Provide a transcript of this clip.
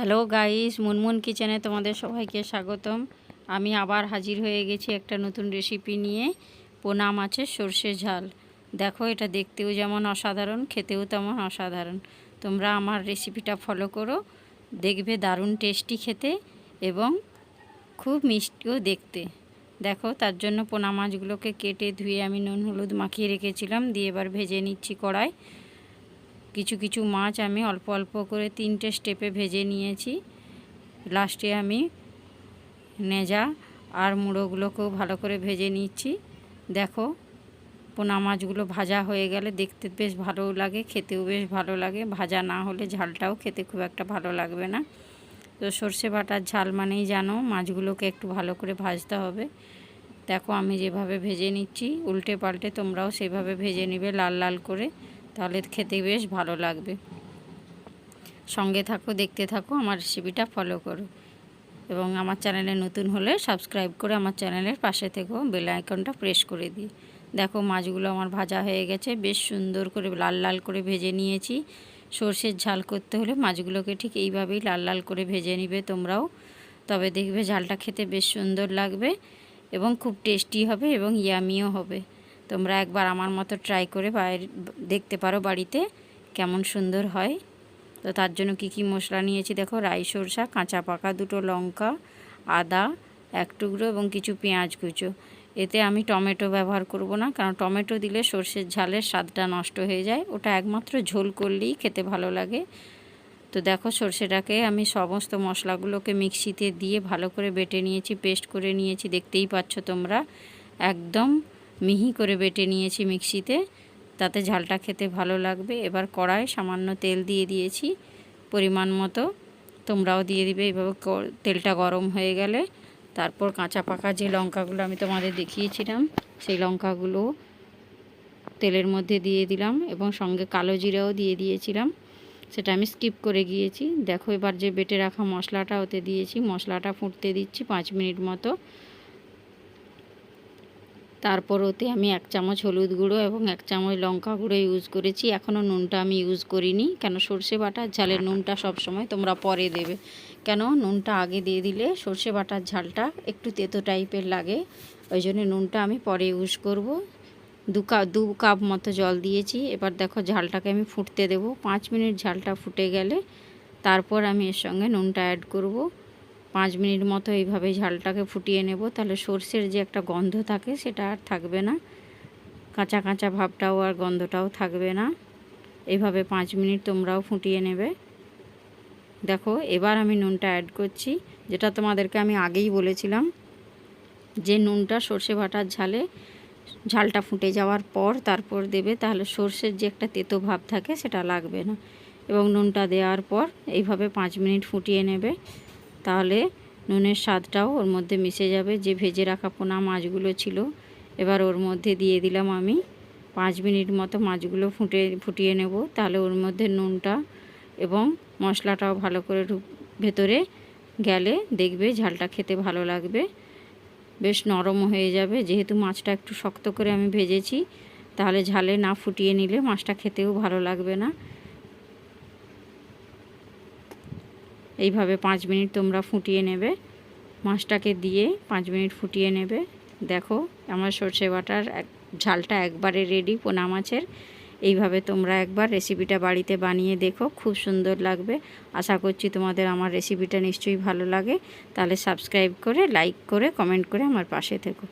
Hello guys, Munmun কিচেনে তোমাদের সবাইকে স্বাগতম। আমি আবার হাজির হয়ে গেছি একটা নতুন রেসিপি নিয়ে। পোনা মাছের সর্ষে ঝাল। দেখো, এটা দেখতেও যেমন অসাধারণ, খেতেও তেমন অসাধারণ। তোমরা আমার রেসিপিটা ফলো করো, দেখবে দারুণ টেস্টি খেতে এবং খুব মিষ্টিও দেখতে। দেখো, তার জন্য পোনা মাছগুলোকে কেটে ধুয়ে আমি নুন হলুদ মাখিয়ে রেখেছিলাম, দিয়ে এবার ভেজে নিচ্ছি কড়াই। কিছু কিছু মাছ আমি অল্প অল্প করে তিনটে স্টেপে ভেজে নিয়েছি। লাস্টে আমি নেজা আর মুড়োগুলোকেও ভালো করে ভেজে নিচ্ছি। দেখো, পোনা মাছগুলো ভাজা হয়ে গেলে দেখতে বেশ ভালোও লাগে, খেতেও বেশ ভালো লাগে। ভাজা না হলে ঝালটাও খেতে খুব একটা ভালো লাগবে না। তো সর্ষে বাটার ঝাল মানেই জানো, মাছগুলোকে একটু ভালো করে ভাজতে হবে। দেখো, আমি যেভাবে ভেজে নিচ্ছি, উল্টে পাল্টে তোমরাও সেভাবে ভেজে নিবে লাল লাল করে। তাহলে খেতে বেশ ভালো লাগবে। সঙ্গে থাকো, দেখতে থাকো, আমার রেসিপিটা ফলো করো। এবং আমার চ্যানেলে নতুন হলে সাবস্ক্রাইব করে আমার চ্যানেলের পাশে থেকো বেল আইকনটা প্রেস করে দিই। দেখো, মাছগুলো আমার ভাজা হয়ে গেছে, বেশ সুন্দর করে লাল লাল করে ভেজে নিয়েছি। সর্ষের ঝাল করতে হলে মাছগুলোকে ঠিক এইভাবেই লাল লাল করে ভেজে নিবে তোমরাও। তবে দেখবে ঝালটা খেতে বেশ সুন্দর লাগবে এবং খুব টেস্টি হবে এবং ইয়ামিও হবে। তোমরা একবার আমার মতো ট্রাই করে দেখতে পারো বাড়িতে কেমন সুন্দর হয়। তো তার জন্য কি কি মশলা নিয়েছি দেখো, রাই সরষা, কাঁচা পাকা দুটো লঙ্কা, আদা, এক টুকরো এবং কিছু পেঁয়াজ কুচো। এতে আমি টমেটো ব্যবহার করব না, কারণ টমেটো দিলে সর্ষের ঝালের স্বাদটা নষ্ট হয়ে যায়। ওটা একমাত্র ঝোল করলেই খেতে ভালো লাগে। তো দেখো সর্ষেটাকে আমি সমস্ত মশলাগুলোকে মিক্সিতে দিয়ে ভালো করে বেটে নিয়েছি, পেস্ট করে নিয়েছি, দেখতেই পাচ্ছ তোমরা। একদম মিহি করে বেটে নিয়েছি মিক্সিতে। তাতে ঝালটা খেতে ভালো লাগবে। এবার কড়াই সামান্য তেল দিয়ে দিয়েছি পরিমাণ মতো। তোমরাও দিয়ে দিবে। এইভাবে তেলটা গরম হয়ে গেলে তারপর কাঁচা পাকা যে লঙ্কাগুলো আমি তোমাদের দেখিয়েছিলাম, সেই লঙ্কাগুলো তেলের মধ্যে দিয়ে দিলাম এবং সঙ্গে কালো জিরাও দিয়ে দিয়েছিলাম। সেটা আমি স্কিপ করে গিয়েছি। দেখো এবার যে বেটে রাখা মশলাটা ওতে দিয়েছি। মশলাটা ফুটতে দিচ্ছি পাঁচ মিনিট মতো। তারপর ওতে আমি এক চামচ হলুদ গুঁড়ো এবং এক চামচ লঙ্কা গুঁড়ো ইউজ করেছি। এখনও নুনটা আমি ইউজ করিনি। কেন সর্ষে বাটার ঝালের নুনটা সব সময় তোমরা পরে দেবে। কেন? নুনটা আগে দিয়ে দিলে সর্ষে বাটার ঝালটা একটু তেতো টাইপের লাগে। ওই জন্য নুনটা আমি পরে ইউজ করব। দু কাপ দু কাপ মতো জল দিয়েছি। এবার দেখো ঝালটাকে আমি ফুটতে দেব। পাঁচ মিনিট ঝালটা ফুটে গেলে তারপর আমি এর সঙ্গে নুনটা অ্যাড করব। পাঁচ মিনিট মতো এইভাবে ঝালটাকে ফুটিয়ে নেব। তাহলে সর্ষের যে একটা গন্ধ থাকে সেটা আর থাকবে না। কাঁচা কাঁচা ভাবটাও আর গন্ধটাও থাকবে না। এইভাবে পাঁচ মিনিট তোমরাও ফুটিয়ে নেবে। দেখো, এবার আমি নুনটা অ্যাড করছি। যেটা তোমাদেরকে আমি আগেই বলেছিলাম যে নুনটা সর্ষে বাটার ঝালে, ঝালটা ফুটে যাওয়ার পর তারপর দেবে। তাহলে সর্ষের যে একটা তেতো ভাব থাকে সেটা লাগবে না। এবং নুনটা দেওয়ার পর এইভাবে পাঁচ মিনিট ফুটিয়ে নেবে। তাহলে নুনের স্বাদটাও ওর মধ্যে মিশে যাবে। যে ভেজে রাখা পোনা মাছগুলো ছিল, এবার ওর মধ্যে দিয়ে দিলাম আমি পাঁচ মিনিট মতো মাছগুলো ফুটে, ফুটিয়ে নেব। তাহলে ওর মধ্যে নুনটা এবং মশলাটাও ভালো করে ভেতরে গেলে দেখবে ঝালটা খেতে ভালো লাগবে। বেশ নরম হয়ে যাবে। যেহেতু মাছটা একটু শক্ত করে আমি ভেজেছি, তাহলে ঝালে না ফুটিয়ে নিলে মাছটা খেতেও ভালো লাগবে না। এইভাবে পাঁচ মিনিট তোমরা ফুটিয়ে নেবে। মাছটাকে দিয়ে পাঁচ মিনিট ফুটিয়ে নেবে। দেখো, আমার সর্ষে বাটার ঝালটা একবারে রেডি পোনা মাছের। এইভাবে তোমরা একবার রেসিপিটা বাড়িতে বানিয়ে দেখো, খুব সুন্দর লাগবে। আশা করছি তোমাদের আমার রেসিপিটা নিশ্চয়ই ভালো লাগে। তাহলে সাবস্ক্রাইব করে লাইক করে কমেন্ট করে আমার পাশে থেকো।